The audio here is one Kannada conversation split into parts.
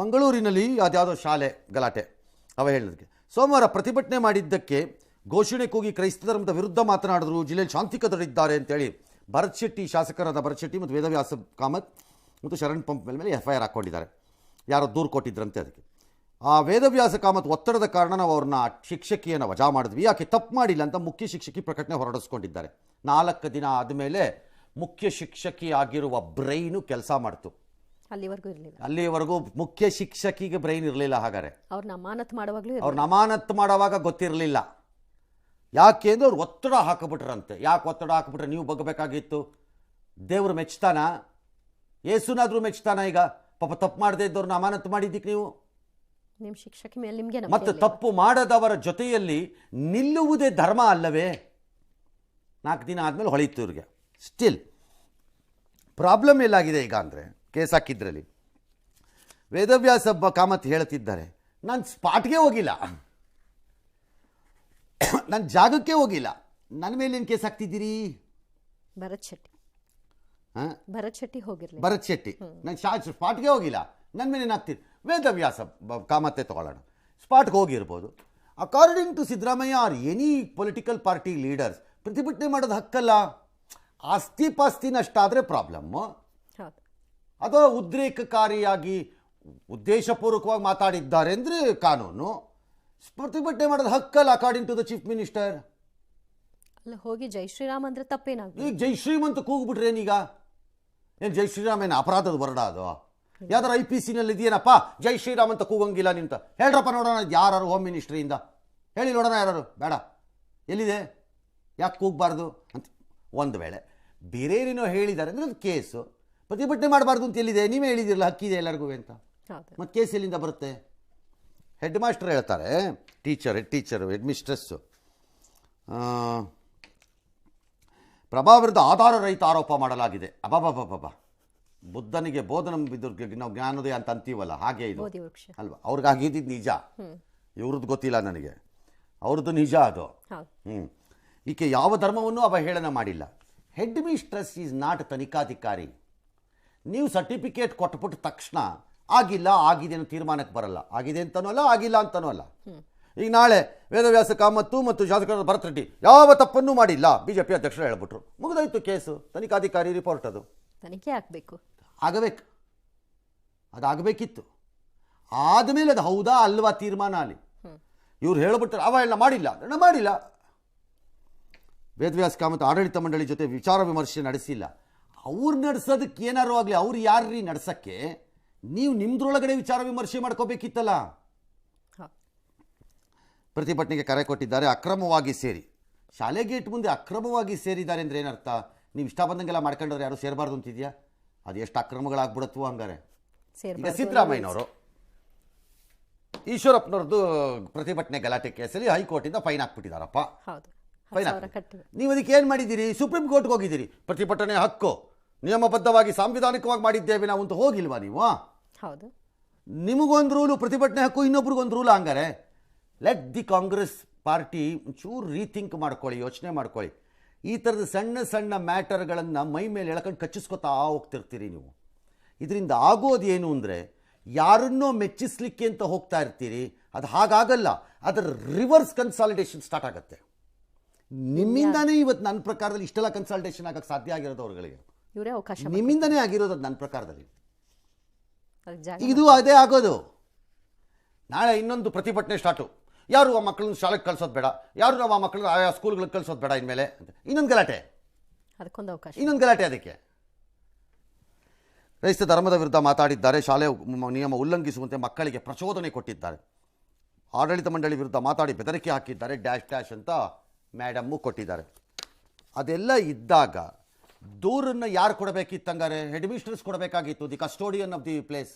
ಮಂಗಳೂರಿನಲ್ಲಿ ಅದ್ಯಾವುದೋ ಶಾಲೆ ಗಲಾಟೆ. ಅವ ಹೇಳಿದಕ್ಕೆ ಸೋಮವಾರ ಪ್ರತಿಭಟನೆ ಮಾಡಿದ್ದಕ್ಕೆ ಘೋಷಣೆ ಕೂಗಿ ಕ್ರೈಸ್ತ ಧರ್ಮದ ವಿರುದ್ಧ ಮಾತನಾಡಿದ್ರು, ಜಿಲ್ಲೆಯಲ್ಲಿ ಶಾಂತಿ ಕದಡಿದ್ದಾರೆ ಅಂತೇಳಿ ಭರತ್ ಶೆಟ್ಟಿ ಶಾಸಕರಾದ ಭರತ್ ಶೆಟ್ಟಿ ಮತ್ತು ವೇದವ್ಯಾಸ ಕಾಮತ್ ಮತ್ತು ಶರಣ್ ಪಂಪ್ ಮೇಲೆ ಮೇಲೆ ಎಫ್ ಐ ಆರ್ ಹಾಕ್ಕೊಂಡಿದ್ದಾರೆ ಯಾರೋ ದೂರು ಕೊಟ್ಟಿದ್ರಂತೆ ಅದಕ್ಕೆ. ಆ ವೇದವ್ಯಾಸ ಕಾಮತ್ ಒತ್ತಡದ ಕಾರಣ ನಾವು ಅವ್ರನ್ನ ಶಿಕ್ಷಕಿಯನ್ನು ವಜಾ ಮಾಡಿದ್ವಿ. ಯಾಕೆ ತಪ್ಪು ಮಾಡಿಲ್ಲ ಅಂತ ಮುಖ್ಯ ಶಿಕ್ಷಕಿ ಪ್ರಕಟಣೆ ಹೊರಡಿಸ್ಕೊಂಡಿದ್ದಾರೆ. ನಾಲ್ಕು ದಿನ ಆದಮೇಲೆ ಮುಖ್ಯ ಶಿಕ್ಷಕಿಯಾಗಿರುವ ಬ್ರೈನು ಕೆಲಸ ಮಾಡ್ತು. ಅಲ್ಲಿವರೆಗೂ ಇರಲಿಲ್ಲ. ಅಲ್ಲಿವರೆಗೂ ಮುಖ್ಯ ಶಿಕ್ಷಕಿಗೆ ಬ್ರೈನ್ ಇರಲಿಲ್ಲ ಹಾಗಾದ್ರೆ. ಅವ್ರನ್ನ ನಮಾನತ್ ಮಾಡುವಾಗಲೂ ಅವ್ರನ್ನ ಅಮಾನತ್ ಮಾಡುವಾಗ ಗೊತ್ತಿರಲಿಲ್ಲ. ಯಾಕೆ ಅಂದ್ರೆ ಅವ್ರು ಒತ್ತಡ ಹಾಕಿಬಿಟ್ರಂತೆ. ಯಾಕೆ ಒತ್ತಡ ಹಾಕಿಬಿಟ್ರೆ ನೀವು ಬಗ್ಗಬೇಕಾಗಿತ್ತು? ದೇವ್ರು ಮೆಚ್ತಾನ? ಏಸುನಾದ್ರೂ ಮೆಚ್ತಾನ ಈಗ? ಪಾಪ ತಪ್ಪು ಮಾಡದೇ ಇದ್ದವ್ರನ್ನ ಅಮಾನತ್ ಮಾಡಿದ್ದಕ್ಕೆ ನೀವು? ನಿಮ್ಮ ಶಿಕ್ಷಕಿ ಮೇಲೆ ನಿಮಗೆ ಮತ್ತು ತಪ್ಪು ಮಾಡದವರ ಜೊತೆಯಲ್ಲಿ ನಿಲ್ಲುವುದೇ ಧರ್ಮ ಅಲ್ಲವೇ? ನಾಲ್ಕು ದಿನ ಆದಮೇಲೆ ಹೊಳಿತು ಇವ್ರಿಗೆ. ಸ್ಟಿಲ್ ಪ್ರಾಬ್ಲಮ್ ಎಲ್ಲಾಗಿದೆ ಈಗ ಅಂದರೆ ಕೇಸ್ ಹಾಕಿದ್ರಲ್ಲಿ. ವೇದವ್ಯಾಸ ಕಾಮತ್ ಹೇಳ್ತಿದ್ದಾರೆ ನಾನು ಸ್ಪಾಟ್ಗೆ ಹೋಗಿಲ್ಲ. ನನ್ನ ಜಾಗಕ್ಕೆ ಹೋಗಿಲ್ಲ. ನನ್ನ ಮೇಲೆ ಏನು ಕೇಸ್ ಹಾಕ್ತಿದ್ದೀರಿ? ಭರತ್ ಶೆಟ್ಟಿ. ಭರತ್ ಶೆಟ್ಟಿ ಹೋಗಿರಲಿ. ಭರತ್ ಶೆಟ್ಟಿ ನಾನು ಶಾ ಸ್ಪಾಟ್ಗೆ ಹೋಗಿಲ್ಲ. ನನ್ನ ಮೇಲೆ ಏನಾಗ್ತಿದೆ ವೇದವ್ಯಾಸ ಕಾಮತ್ತೆ ತಗೊಳ್ಳೋಣ. ಸ್ಪಾಟ್ಗೆ ಹೋಗಿರ್ಬೋದು. According to Siddaramaiah or any political party leaders ಪ್ರತಿಭಟನೆ ಮಾಡೋದು ಹಕ್ಕಲ್ಲ. ಆಸ್ತಿ ಪಾಸ್ತಿನಷ್ಟಾದರೆ ಪ್ರಾಬ್ಲಮ್ಮು ಅಥವಾ ಉದ್ರೇಕಕಾರಿಯಾಗಿ ಉದ್ದೇಶಪೂರ್ವಕವಾಗಿ ಮಾತಾಡಿದ್ದಾರೆ ಅಂದರೆ ಕಾನೂನು. ಪ್ರತಿಭಟನೆ ಮಾಡೋದು? ಹಕ್ಕಲ್ಲ according to the chief minister ಅಲ್ಲ ಹೋಗಿ ಜೈ ಶ್ರೀರಾಮ್ ಅಂದ್ರೆ ತಪ್ಪೇನಾಗ ಈಗ ಜೈ ಶ್ರೀಮಂತ ಕೂಗ್ಬಿಟ್ರೇನೀಗ ಏನು ಜೈ ಶ್ರೀರಾಮ್ ಏನು ಅಪರಾಧದ ವರ್ಡ ಅದು? ಯಾವ್ದಾರ ಐ ಪಿ ಸಿನಲ್ಲಿ ಇದೆಯೇನಪ್ಪ ಜೈ ಶ್ರೀರಾಮ್ ಅಂತ ಕೂಗಂಗಿಲ್ಲ ನಿಂತ. ಹೇಳ್ರಪ್ಪ ನೋಡೋಣ ಯಾರು ಹೋಮ್ ಮಿನಿಸ್ಟ್ರಿಯಿಂದ ಹೇಳಿ ನೋಡೋಣ ಯಾರು ಬೇಡ. ಎಲ್ಲಿದೆ? ಯಾಕೆ ಕೂಗಬಾರ್ದು? ಅಂತ ಒಂದು ವೇಳೆ. ಬೇರೇನೇನೋ ಹೇಳಿದ್ದಾರೆ ಅಂದರೆ ಅದು ಕೇಸು. ಪ್ರತಿಭಟನೆ ಮಾಡಬಾರ್ದು ಅಂತ ಎಲ್ಲಿದೆ? ನೀವೇ ಹೇಳಿದಿರಲ್ಲ ಹಕ್ಕಿದೆ ಎಲ್ಲರಿಗೂ ಅಂತ. ಮತ್ತು ಕೇಸ್ ಎಲ್ಲಿಂದ ಬರುತ್ತೆ? ಹೆಡ್ ಮಾಸ್ಟರ್ ಹೇಳ್ತಾರೆ teacher head teacher head mistress Prabha ವಿರುದ್ಧ ಆಧಾರ ರಹಿತ ಆರೋಪ ಮಾಡಲಾಗಿದೆ. ಅಬಾಬಾಬಾಬಾ ಬುದ್ಧನಿಗೆ ಬೋಧನ ಬಿದ್ದರ್ಗ ನಾವು ಜ್ಞಾನೋದಯ ಅಂತ ಅಂತೀವಲ್ಲ ಹಾಗೆ ಇದು. ಅಲ್ವಾ? ಅವ್ರಿಗಾಗಿದ್ದು ನಿಜ. ಇವ್ರದ್ದು ಗೊತ್ತಿಲ್ಲ ನನಗೆ. ಅವ್ರದ್ದು ನಿಜ ಅದು. ಹ್ಞೂ ಈಕೆ ಯಾವ ಧರ್ಮವನ್ನು ಅವಹೇಳನ ಮಾಡಿಲ್ಲ. ಹೆಡ್ ಮಿಸ್ಟ್ರೆಸ್ ಈಸ್ ನಾಟ್ ತನಿಖಾಧಿಕಾರಿ. ನೀವು ಸರ್ಟಿಫಿಕೇಟ್ ಕೊಟ್ಬಿಟ್ಟ ತಕ್ಷಣ ಆಗಿಲ್ಲ ಆಗಿದೆ ಅನ್ನೋ ತೀರ್ಮಾನಕ್ಕೆ ಬರಲ್ಲ. ಆಗಿದೆ ಅಂತನೂ ಅಲ್ಲ ಆಗಿಲ್ಲ ಅಂತನೂ ಅಲ್ಲ. ಈಗ ನಾಳೆ ವೇದವ್ಯಾಸ ಕಾಮತ್ತು ಮತ್ತು ಶಾಸಕರ ಭರತ್ ರೆಡ್ಡಿ ಯಾವ ತಪ್ಪನ್ನು ಮಾಡಿಲ್ಲ. ಬಿ ಜೆ ಪಿ ಅಧ್ಯಕ್ಷರು ಹೇಳ್ಬಿಟ್ರು. ಮುಗಿದೋಯ್ತು ಕೇಸು. ತನಿಖಾಧಿಕಾರಿ ರಿಪೋರ್ಟ್ ಅದು. ತನಿಖೆ ಆಗ್ಬೇಕು. ಆಗಬೇಕು. ಅದಾಗಬೇಕಿತ್ತು. ಆದಮೇಲೆ ಅದು ಹೌದಾ ಅಲ್ವಾ ತೀರ್ಮಾನ ಅಲ್ಲಿ? ಇವ್ರು ಹೇಳ್ಬಿಟ್ರೆ ಎಲ್ಲ ಮಾಡಿಲ್ಲ. ಮಾಡಿಲ್ಲ. ವೇದವ್ಯಾಸ ಕಾಮತ್ ಆಡಳಿತ ಮಂಡಳಿ ಜೊತೆ ವಿಚಾರ ವಿಮರ್ಶೆ ನಡೆಸಿಲ್ಲ. ಅವ್ರು ನಡೆಸೋದಕ್ಕೆ ಏನಾರು ಆಗಲಿ ಅವ್ರು ಯಾರ್ರೀ ನಡ್ಸಕ್ಕೆ? ನೀವು ನಿಮ್ದ್ರೊಳಗಡೆ ವಿಚಾರ ವಿಮರ್ಶೆ ಮಾಡ್ಕೋಬೇಕಿತ್ತಲ್ಲ? ಪ್ರತಿಭಟನೆಗೆ ಕರೆ ಕೊಟ್ಟಿದ್ದಾರೆ ಅಕ್ರಮವಾಗಿ ಸೇರಿ. ಶಾಲೆ ಗೇಟ್ ಮುಂದೆ ಅಕ್ರಮವಾಗಿ ಸೇರಿದ್ದಾರೆ ಅಂದರೆ ಏನರ್ಥ? ನೀವು ಇಷ್ಟ ಬಂದಂಗೆಲ್ಲ ಮಾಡ್ಕೊಂಡವ್ರು ಯಾರು ಸೇರಬಾರ್ದು ಅಂತಿದ್ಯಾ? ಅದು ಎಷ್ಟು ಅಕ್ರಮಗಳಾಗ್ಬಿಡತ್ವ ಹಂಗಾರೆ. ಈಗ ಸಿದ್ದರಾಮಯ್ಯನವರು ಈಶ್ವರಪ್ಪನವ್ರದ್ದು ಪ್ರತಿಭಟನೆ ಗಲಾಟೆ ಕೇಸಲ್ಲಿ ಹೈಕೋರ್ಟಿಂದ ಫೈನ್ ಹಾಕ್ಬಿಟ್ಟಿದಾರಪ್ಪ. ಹೌದು. ಫೈನ್ ಕಟ್ಟಿವೆ ನೀವು ಅದಕ್ಕೆ ಏನು ಮಾಡಿದ್ದೀರಿ? ಸುಪ್ರೀಂ ಕೋರ್ಟ್ಗೆ ಹೋಗಿದ್ದೀರಿ. ಪ್ರತಿಭಟನೆ ಹಕ್ಕು. ನಿಯಮಬದ್ಧವಾಗಿ ಸಾಂವಿಧಾನಿಕವಾಗಿ ಮಾಡಿದ್ದೇವೆ ನಾವು ಅಂತ ಹೋಗಿಲ್ವಾ ನೀವು ಹೌದು. ನಿಮಗೊಂದು ರೂಲು ಪ್ರತಿಭಟನೆ ಹಕ್ಕು ಇನ್ನೊಬ್ರಿಗೊಂದು ರೂಲ್ ಹಂಗಾರೆ. ಲೆಟ್ ದಿ ಕಾಂಗ್ರೆಸ್ ಪಾರ್ಟಿ ಚೂರು ರೀಥಿಂಕ್ ಮಾಡ್ಕೊಳ್ಳಿ ಯೋಚನೆ ಮಾಡ್ಕೊಳ್ಳಿ. ಈ ಥರದ ಸಣ್ಣ ಸಣ್ಣ ಮ್ಯಾಟರ್ಗಳನ್ನು ಮೈ ಮೇಲೆ ಎಳ್ಕೊಂಡು ಕಚ್ಚಿಸ್ಕೊತಾ ಹೋಗ್ತಿರ್ತೀರಿ ನೀವು. ಇದರಿಂದ ಆಗೋದು ಏನು ಅಂದರೆ ಯಾರನ್ನೋ ಮೆಚ್ಚಿಸ್ಲಿಕ್ಕೆ ಅಂತ ಹೋಗ್ತಾ ಇರ್ತೀರಿ ಅದು ಹಾಗಾಗಲ್ಲ ಅದರ ರಿವರ್ಸ್ ಕನ್ಸಾಲಿಡೇಷನ್ ಸ್ಟಾರ್ಟ್ ಆಗುತ್ತೆ. ನಿಮ್ಮಿಂದಾನೇ ಇವತ್ತು ನನ್ನ ಪ್ರಕಾರದಲ್ಲಿ ಇಷ್ಟೆಲ್ಲ ಕನ್ಸಲ್ಟೇಷನ್ ಆಗೋಕ್ಕೆ ಸಾಧ್ಯ ಆಗಿರೋದು ಅವ್ರುಗಳಿಗೆ. ಇವರೇ ಅವಕಾಶ ನಿಮ್ಮಿಂದನೇ ಆಗಿರೋದು ಅದು ನನ್ನ ಪ್ರಕಾರದಲ್ಲಿ. ಇದು ಅದೇ ಆಗೋದು. ನಾಳೆ ಇನ್ನೊಂದು ಪ್ರತಿಭಟನೆ ಸ್ಟಾರ್ಟು. ಯಾರು ಆ ಮಕ್ಕಳನ್ನ ಶಾಲೆಗೆ ಕಳ್ಸೋದು ಬೇಡ? ಯಾರು ನಾವು ಆ ಮಕ್ಕಳನ್ನ ಆಯಾ ಸ್ಕೂಲ್ಗಳಿಗೆ ಕಳ್ಸೋದು ಬೇಡ ಇನ್ಮೇಲೆ? ಅಂತ. ಇನ್ನೊಂದು ಗಲಾಟೆ. ಅದಕ್ಕೊಂದು ಅವಕಾಶ. ಇನ್ನೊಂದು ಗಲಾಟೆ ಅದಕ್ಕೆ. ಕ್ರೈಸ್ತ ಧರ್ಮದ ವಿರುದ್ಧ ಮಾತಾಡಿದ್ದಾರೆ. ಶಾಲೆ ನಿಯಮ ಉಲ್ಲಂಘಿಸುವಂತೆ ಮಕ್ಕಳಿಗೆ ಪ್ರಚೋದನೆ ಕೊಟ್ಟಿದ್ದಾರೆ. ಆಡಳಿತ ಮಂಡಳಿ ವಿರುದ್ಧ ಮಾತಾಡಿ ಬೆದರಿಕೆ ಹಾಕಿದ್ದಾರೆ. ಡ್ಯಾಶ್ ಡ್ಯಾಶ್ ಅಂತ ಮೇಡಮ್ಮು ಕೊಟ್ಟಿದ್ದಾರೆ. ಅದೆಲ್ಲ ಇದ್ದಾಗ ದೂರನ್ನು ಯಾರು ಕೊಡಬೇಕಿತ್ತಂಗಾರೆ ಹೆಡ್ ಮಿಸ್ಟ್ರೆಸ್ ಕೊಡಬೇಕಾಗಿತ್ತು the custodian of the place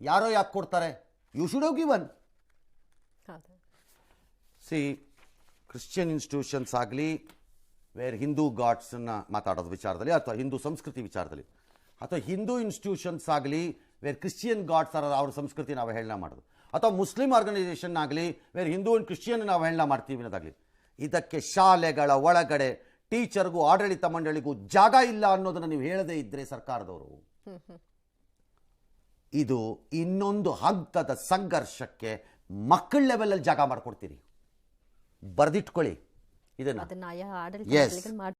ಯಾರೋ ಯಾಕೆ ಕೊಡ್ತಾರೆ? You should have given see Christian institutions ಆಗಲಿ ವೇರ್ ಹಿಂದೂ ಗಾಡ್ಸನ್ನು ಮಾತಾಡೋದು ವಿಚಾರದಲ್ಲಿ ಅಥವಾ ಹಿಂದೂ ಸಂಸ್ಕೃತಿ ವಿಚಾರದಲ್ಲಿ ಅಥವಾ ಹಿಂದೂ ಇನ್ಸ್ಟಿಟ್ಯೂಷನ್ಸ್ ಆಗಲಿ ವೇರ್ ಕ್ರಿಶ್ಚಿಯನ್ ಗಾಡ್ಸ್ ಆರ ಅವ್ರ ಸಂಸ್ಕೃತಿ ನಾವು ಹೇಳನ ಮಾಡೋದು. ಅಥವಾ ಮುಸ್ಲಿಂ ಆರ್ಗನೈಸೇಷನ್ ಆಗಲಿ ವೇರ್ ಹಿಂದೂ ಆ್ಯಂಡ್ ಕ್ರಿಶ್ಚಿಯನ್ ನಾವು ಹೇಳನ ಮಾಡ್ತೀವಿ ಅನ್ನೋದಾಗಲಿ ಇದಕ್ಕೆ ಶಾಲೆಗಳ ಒಳಗಡೆ ಟೀಚರ್ಗೂ ಆಡಳಿತ ಮಂಡಳಿಗೂ ಜಾಗ ಇಲ್ಲ ಅನ್ನೋದನ್ನು ನೀವು ಹೇಳದೇ ಇದ್ದರೆ ಸರ್ಕಾರದವರು. ಇದು ಇನ್ನೊಂದು ಹಂತದ ಸಂಘರ್ಷಕ್ಕೆ ಮಕ್ಕಳ ಲೆವೆಲಲ್ಲಿ ಜಾಗ ಮಾಡಿಕೊಡ್ತೀರಿ. ಬರೆದಿಟ್ಕೊಳ್ಳಿ. ಇದನ್ನು.